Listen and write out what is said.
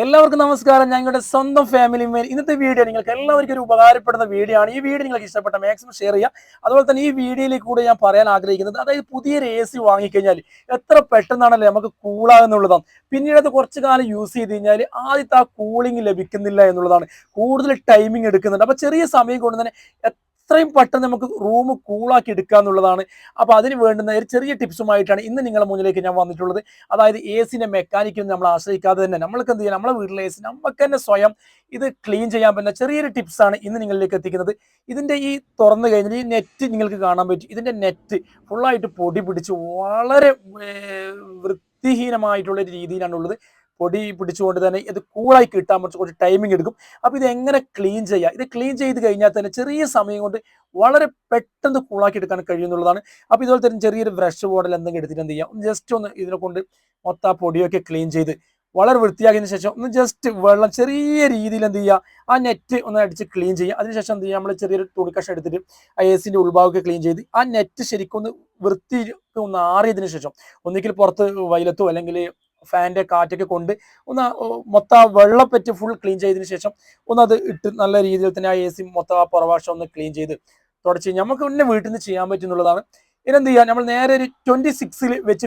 എല്ലാവർക്കും നമസ്കാരം. ഞങ്ങളുടെ സ്വന്തം ഫാമിലി മേൽ ഇന്നത്തെ വീഡിയോ നിങ്ങൾക്ക് എല്ലാവർക്കും ഒരു ഉപകാരപ്പെടുന്ന വീഡിയോ ആണ്. ഈ വീഡിയോ നിങ്ങൾക്ക് ഇഷ്ടപ്പെട്ട മാക്സിമം ഷെയർ ചെയ്യുക. അതുപോലെ തന്നെ ഈ വീഡിയോയിൽ കൂടെ ഞാൻ പറയാൻ ആഗ്രഹിക്കുന്നത് അതായത് പുതിയൊരു എ സി വാങ്ങിക്കഴിഞ്ഞാൽ എത്ര പെട്ടെന്നാണല്ലേ നമുക്ക് കൂളാകുന്നുള്ളതാണ് പിന്നീട് അത് കുറച്ച് കാലം യൂസ് ചെയ്ത് കഴിഞ്ഞാൽ ആദ്യത്തെ ആ കൂളിംഗ് ലഭിക്കുന്നില്ല എന്നുള്ളതാണ്. കൂടുതൽ ടൈമിംഗ് എടുക്കുന്നുണ്ട്. അപ്പൊ ചെറിയ സമയം കൊണ്ട് തന്നെ എത്രയും പെട്ടെന്ന് നമുക്ക് റൂം കൂളാക്കി എടുക്കുക എന്നുള്ളതാണ്. അപ്പോൾ അതിന് വേണ്ടുന്ന ഒരു ചെറിയ ടിപ്സുമായിട്ടാണ് ഇന്ന് നിങ്ങളുടെ മുന്നിലേക്ക് ഞാൻ വന്നിട്ടുള്ളത്. അതായത് എ സിന്റെ മെക്കാനിക്കും നമ്മൾ ആശ്രയിക്കാതെ തന്നെ നമ്മൾക്ക് എന്ത് ചെയ്യാം? നമ്മളെ വീട്ടിലെ എ സി നമുക്ക് തന്നെ സ്വയം ഇത് ക്ലീൻ ചെയ്യാൻ പറ്റുന്ന ചെറിയൊരു ടിപ്സാണ് ഇന്ന് നിങ്ങളിലേക്ക് എത്തിക്കുന്നത്. ഇതിന്റെ ഈ തുറന്നു കഴിഞ്ഞാൽ ഈ നെറ്റ് നിങ്ങൾക്ക് കാണാൻ പറ്റും. ഇതിന്റെ നെറ്റ് ഫുള്ളായിട്ട് പൊടി പിടിച്ച് വളരെ വൃത്തിഹീനമായിട്ടുള്ള രീതിയിലാണ് ഉള്ളത് പൊടി പിടിച്ചുകൊണ്ട് തന്നെ ഇത് കൂളായി കിട്ടാൻ കുറച്ച് കുറച്ച് ടൈമിംഗ് എടുക്കും. അപ്പോൾ ഇത് എങ്ങനെ ക്ലീൻ ചെയ്യുക ഇത് ക്ലീൻ ചെയ്ത് കഴിഞ്ഞാൽ തന്നെ ചെറിയ സമയം കൊണ്ട് വളരെ പെട്ടെന്ന് കൂളാക്കി എടുക്കാൻ കഴിയുന്നുള്ളതാണ് അപ്പോൾ ഇതുപോലെ തന്നെ ചെറിയൊരു ബ്രഷ് ബോർഡിൽ എന്തെങ്കിലും എടുത്തിട്ട് എന്ത് ചെയ്യാം? ജസ്റ്റ് ഒന്ന് ഇതിനെ കൊണ്ട് മൊത്തം ആ പൊടിയൊക്കെ ക്ലീൻ ചെയ്ത് വളരെ വൃത്തിയാക്കിയതിനു ശേഷം ഒന്ന് ജസ്റ്റ് വെള്ളം ചെറിയ രീതിയിൽ എന്ത് ചെയ്യുക ആ നെറ്റ് ഒന്ന് അടിച്ച് ക്ലീൻ ചെയ്യുക അതിനുശേഷം എന്ത് ചെയ്യുക നമ്മൾ ചെറിയൊരു തുണിക്കഷ എടുത്തിട്ട് ആ എ സിന്റെ ഉൾഭാഗമൊക്കെ ക്ലീൻ ചെയ്ത് ആ നെറ്റ് ശരിക്കും ഒന്ന് വൃത്തി ഒന്ന് ആറിയതിനു ശേഷം ഒന്നിക്കൽ പുറത്ത് വയലത്തോ അല്ലെങ്കിൽ ഫാന്റെ കാറ്റൊക്കെ കൊണ്ട് ഒന്ന് മൊത്തം ആ വെള്ളപ്പറ്റ് ഫുൾ ക്ലീൻ ചെയ്തതിന് ശേഷം ഒന്ന് അത് ഇട്ട് നല്ല രീതിയിൽ തന്നെ ആ എ സി മൊത്തം ആ പുറവാഷം ഒന്ന് ക്ലീൻ ചെയ്ത് തുടച്ച് നമുക്ക് പിന്നെ വീട്ടിൽ നിന്ന് ചെയ്യാൻ പറ്റുന്നുള്ളതാണ് എന്ത് ചെയ്യാം? നമ്മൾ നേരെ ഒരു ട്വന്റി സിക്സിൽ വെച്ച്